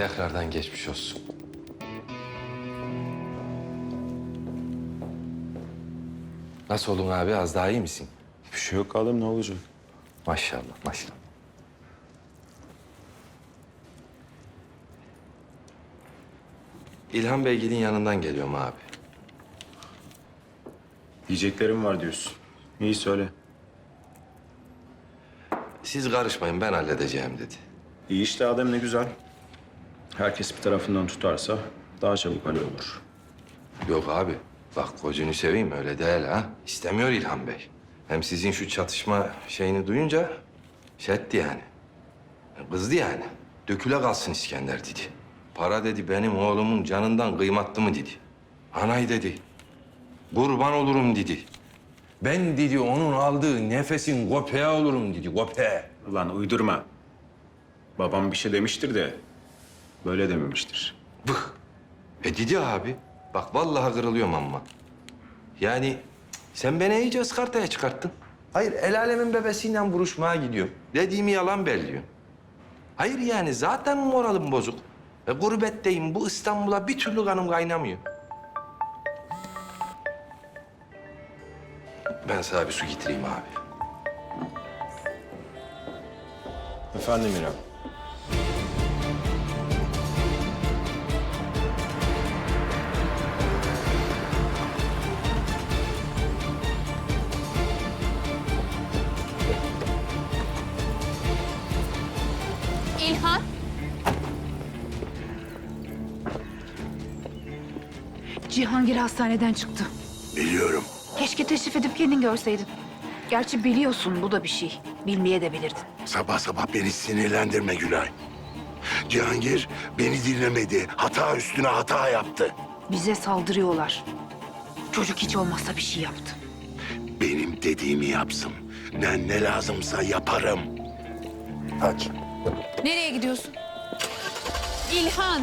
Tekrardan geçmiş olsun. Nasıl olun abi? Az daha iyi misin? Bir şey yok adam ne olacak? Maşallah, maşallah. İlhan Beygil'in yanından geliyorum abi. Diyeceklerim var diyorsun. İyi söyle. Siz karışmayın, ben halledeceğim dedi. İyi işte adam ne güzel. Herkes bir tarafından tutarsa daha çabuk hallolur. Yok abi, bak gözünü seveyim öyle değil ha. İstemiyor İlhan Bey. Hem sizin şu çatışma şeyini duyunca şey etti yani. Kızdı yani. Döküle kalsın İskender dedi. Para dedi benim oğlumun canından kıymatlı mı dedi. Anay dedi. Kurban olurum dedi. Ben dedi onun aldığı nefesin köpeği olurum dedi, köpeği. Ulan uydurma. Babam bir şey demiştir de böyle dememiştir. Bık. E dedi abi. Bak vallahi kırılıyorum ama. Yani sen beni iyice ıskartaya çıkarttın. Hayır el alemin bebesiyle vuruşmaya gidiyorum. Dediğimi yalan belliyorsun. Hayır yani zaten moralim bozuk. E, gurbetteyim. Bu İstanbul'a bir türlü kanım kaynamıyor. Ben sana bir su getireyim abi. Efendim İrem. Cihangir hastaneden çıktı. Biliyorum. Keşke teşrif edip kendin görseydin. Gerçi biliyorsun bu da bir şey. Bilmeye de bilirdin. Sabah sabah beni sinirlendirme Gülay. Cihangir beni dinlemedi. Hata üstüne hata yaptı. Bize saldırıyorlar. Çocuk hiç olmazsa bir şey yaptı. Benim dediğimi yapsın. Ben ne lazımsa yaparım. Aç. Nereye gidiyorsun? İlhan.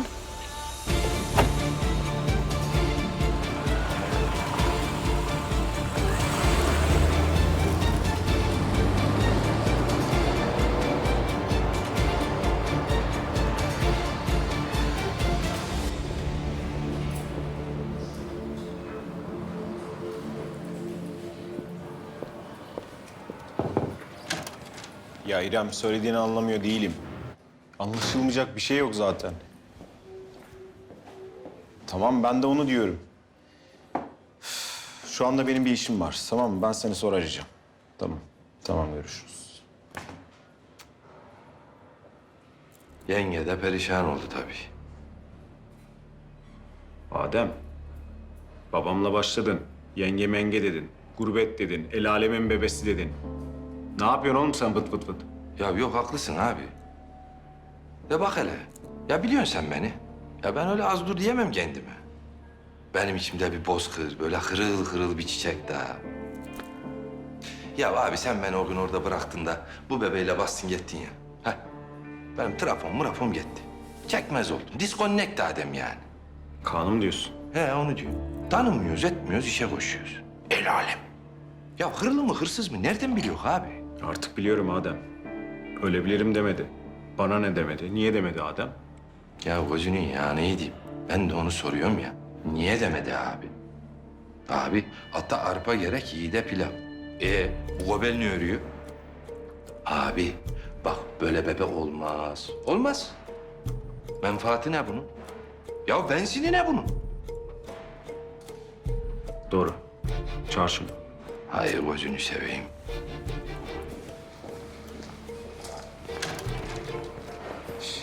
Ya İrem söylediğini anlamıyor değilim. Anlaşılmayacak bir şey yok zaten. Tamam ben de onu diyorum. Şu anda benim bir işim var. Tamam mı? Ben seni sonra arayacağım. Tamam. Tamam görüşürüz. Yenge de perişan oldu tabii. Adem. Babamla başladın. Yenge menge dedin. Gurbet dedin. El alemin bebesi dedin. Ne yapıyorsun oğlum sen vıt vıt vıt? Ya yok haklısın abi. De bak hele. Ya biliyorsun sen beni. Ya ben öyle az dur diyemem kendime. Benim içimde bir bozkır, böyle hırıl hırıl bir çiçek daha. Ya abi sen beni o gün orada bıraktın da bu bebeğiyle bastın gittin ya. Heh. Benim trafom murafom gitti. Çekmez oldum. Disconnect adem yani. Kanım diyorsun. He onu diyor. Tanımıyoruz, etmiyoruz, işe koşuyoruz. El alem. Ya hırlı mı, hırsız mı? Nereden biliyor abi? Artık biliyorum Adem. Ölebilirim demedi. Bana ne demedi? Niye demedi Adem? Ya gözünün ya ne diyeyim? Ben de onu soruyorum ya. Niye demedi abi? Abi ata arpa gerek iyi de pilav. E bu gobel ne örüyor? Abi bak böyle bebek olmaz. Olmaz. Menfaati ne bunun? Ya benzini ne bunun? Doğru. Şunu. Hayır gözünü seveyim.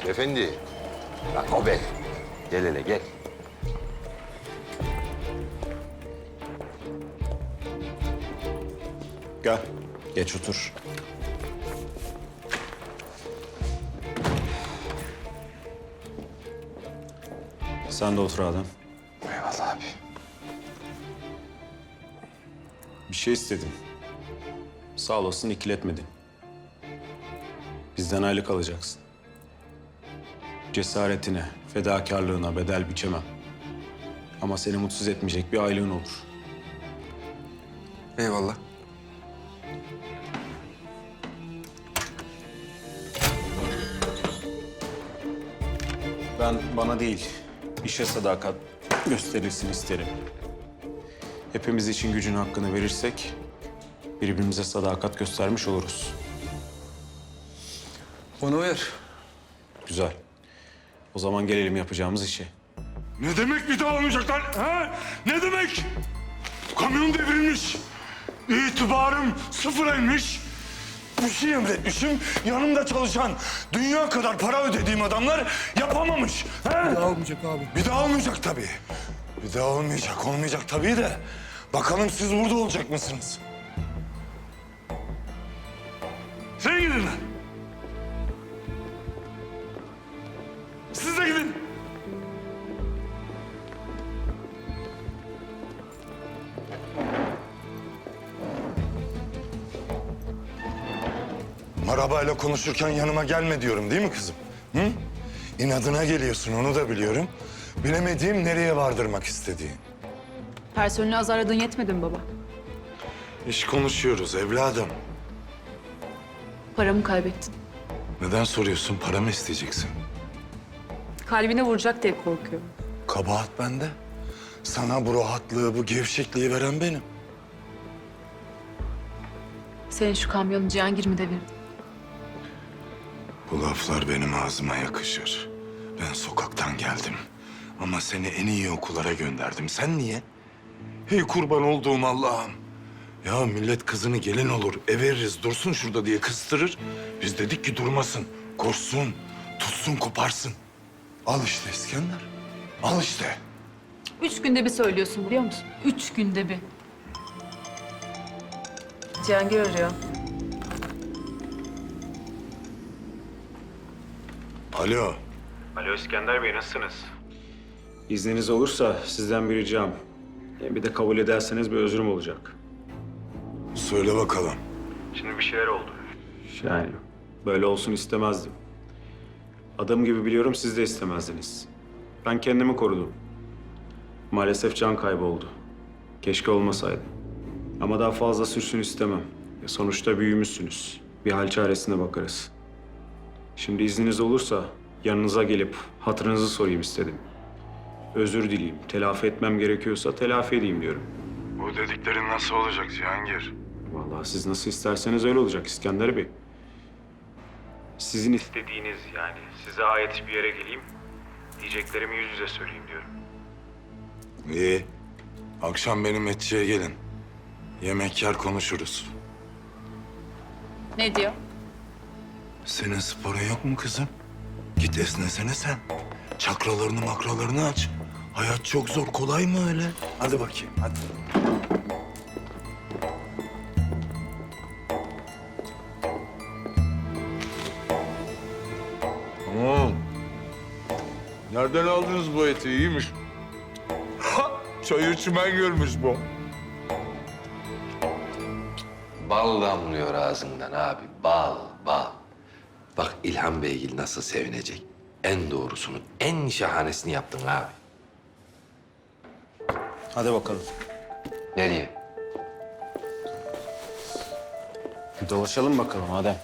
Efendi. Bak gobel. Gel hele gel. Gel. Geç otur. Sen de otur Adem. Eyvallah abi. Bir şey istedim. Sağ olasın ikiletmedin. Bizden aylık alacaksın. Cesaretine, fedakarlığına bedel biçemem. Ama seni mutsuz etmeyecek bir aylığın olur. Eyvallah. Ben bana değil, işe sadakat gösterilsin isterim. Hepimiz için gücün hakkını verirsek birbirimize sadakat göstermiş oluruz. Bana uyar. Güzel. O zaman gelelim yapacağımız işe. Ne demek bir daha olmayacak lan? Ha? Ne demek? Kamyon devrilmiş. İtibarım sıfıra inmiş. Bir şey emretmişim. Yanımda çalışan dünya kadar para ödediğim adamlar yapamamış. Ha? Bir daha olmayacak abi. Bir daha olmayacak tabii. Bir daha olmayacak, olmayacak tabii de. Bakalım siz burada olacak mısınız? Sen gidin lan. Marabayla konuşurken yanıma gelme diyorum değil mi kızım? Hı? İnadına geliyorsun onu da biliyorum. Bilemediğim nereye vardırmak istediğin. Personeli azarladığın yetmedi mi baba? İş konuşuyoruz evladım. Paramı kaybettin. Neden soruyorsun? Para mı isteyeceksin? Kalbine vuracak diye korkuyorum. Kabahat bende. Sana bu rahatlığı, bu gevşekliği veren benim. Senin şu kamyonu Cihangir mi devirdi? Bu laflar benim ağzıma yakışır. Ben sokaktan geldim. Ama seni en iyi okullara gönderdim. Sen niye? Hey kurban olduğum Allah'ım. Ya millet kızını gelin olur, ev veririz, dursun şurada diye kıstırır. Biz dedik ki durmasın, koşsun, tutsun, koparsın. Al işte İskender, al işte. Üç günde bir söylüyorsun biliyor musun? Üç günde bir. Cihangir arıyor. Alo, Alo İskender Bey, nasılsınız? İzniniz olursa sizden bir ricam. Bir de kabul ederseniz bir özrüm olacak. söyle bakalım. Şimdi bir şeyler oldu. Yani böyle olsun istemezdim. Adım gibi biliyorum siz de istemezdiniz. Ben kendimi korudum. Maalesef can kaybı oldu. Keşke olmasaydı. Ama daha fazla sürsün istemem. Ya sonuçta büyümüşsünüz. Bir hal çaresine bakarız. Şimdi izniniz olursa yanınıza gelip hatırınızı sorayım istedim. Özür dileyim. Telafi etmem gerekiyorsa telafi edeyim diyorum. Bu dediklerin nasıl olacak Cihangir? Vallahi siz nasıl isterseniz öyle olacak İskender Bey. Sizin istediğiniz yani size ait bir yere geleyim, diyeceklerimi yüz yüze söyleyeyim diyorum. İyi. Akşam benim etçiye gelin. Yemek yer konuşuruz. Ne diyor? Senin sporun yok mu kızım? Git esnesene sen. Çakralarını makralarını aç. Hayat çok zor. Kolay mı öyle? Hadi bakayım hadi. Tamam. Nereden aldınız bu eti? İyiymiş. Çayır çimen görmüş bu. Bal damlıyor ağzından abi. Bal, İlhan Beygil nasıl sevinecek. En doğrusunu, en şahanesini yaptın abi. Hadi bakalım. Nereye? Dolaşalım bakalım Adem.